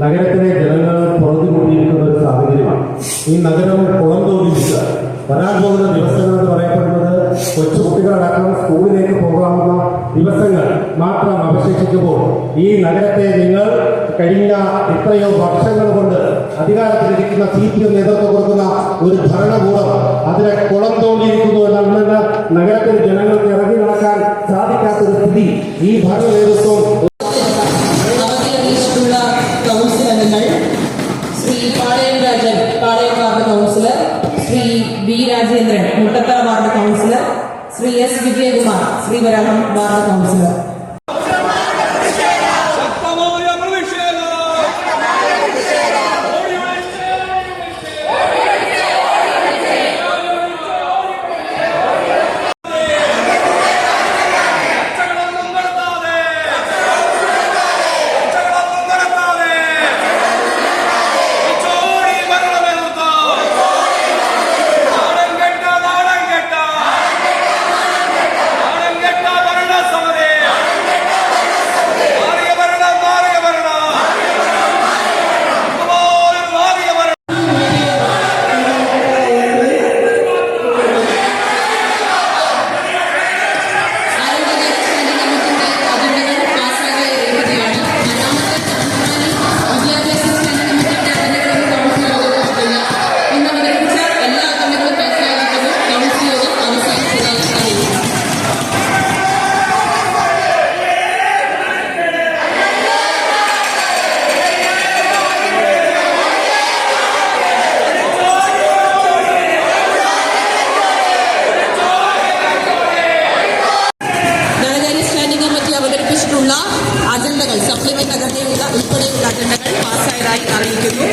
നഗരത്തിലെ ജനങ്ങൾ പുറത്തുകൂടിയിരിക്കുന്ന ഒരു സാഹചര്യമാണ്. ഈ നഗരം തോന്നിച്ച് വരാൻ പോകുന്ന ദിവസങ്ങൾ എന്ന് പറയപ്പെടുന്നത് കൊച്ചു കുട്ടികളടക്കം സ്കൂളിലേക്ക് പോകാവുന്ന ദിവസങ്ങൾ മാത്രം അവശേഷിക്കുമ്പോൾ ഈ നഗരത്തെ നിങ്ങൾ കഴിഞ്ഞ എത്രയോ വർഷങ്ങൾ കൊണ്ട് അധികാരത്തിലിരിക്കുന്ന സി പി എം നേതൃത്വം കൊടുക്കുന്ന ഒരു ഭരണകൂടം അതിനെ കുളം തോണ്ടിയിരിക്കുന്നു എന്നാണ് നഗരത്തിൽ ജനങ്ങൾക്ക് ഇറങ്ങി നടക്കാൻ സാധിക്കാത്തൊരു സ്ഥിതി. ഈ ഭരണ B Rajendran Muttathara ward councillor Shri S Vijayakumar Sreevaraham ward councillor. അജണ്ടയുള്ള ഉൾപ്പെടെയുള്ള അജണ്ടകൾ പാസ്സായതായി അറിയിക്കുന്നു.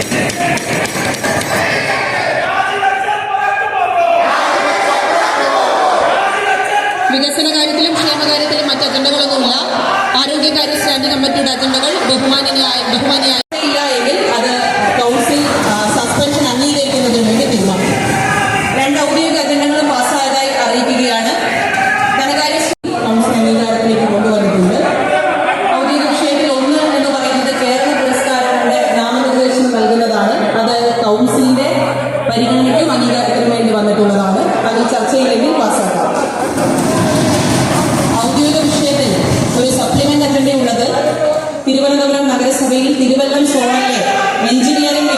വികസന കാര്യത്തിലും ക്ഷേമകാര്യത്തിലും മറ്റ് അജണ്ടകളൊന്നുമില്ല. ആരോഗ്യകാര്യ സ്റ്റാൻഡിംഗ് കമ്മിറ്റിയുടെ അജണ്ടകൾ ബഹുമാനിയായ ബഹുമാനിയായ സപ്ലിമെന്റ് തിരുവനന്തപുരം നഗരസഭയിൽ തിരുവല്ലം സോണലിലെ എഞ്ചിനീയറിംഗ്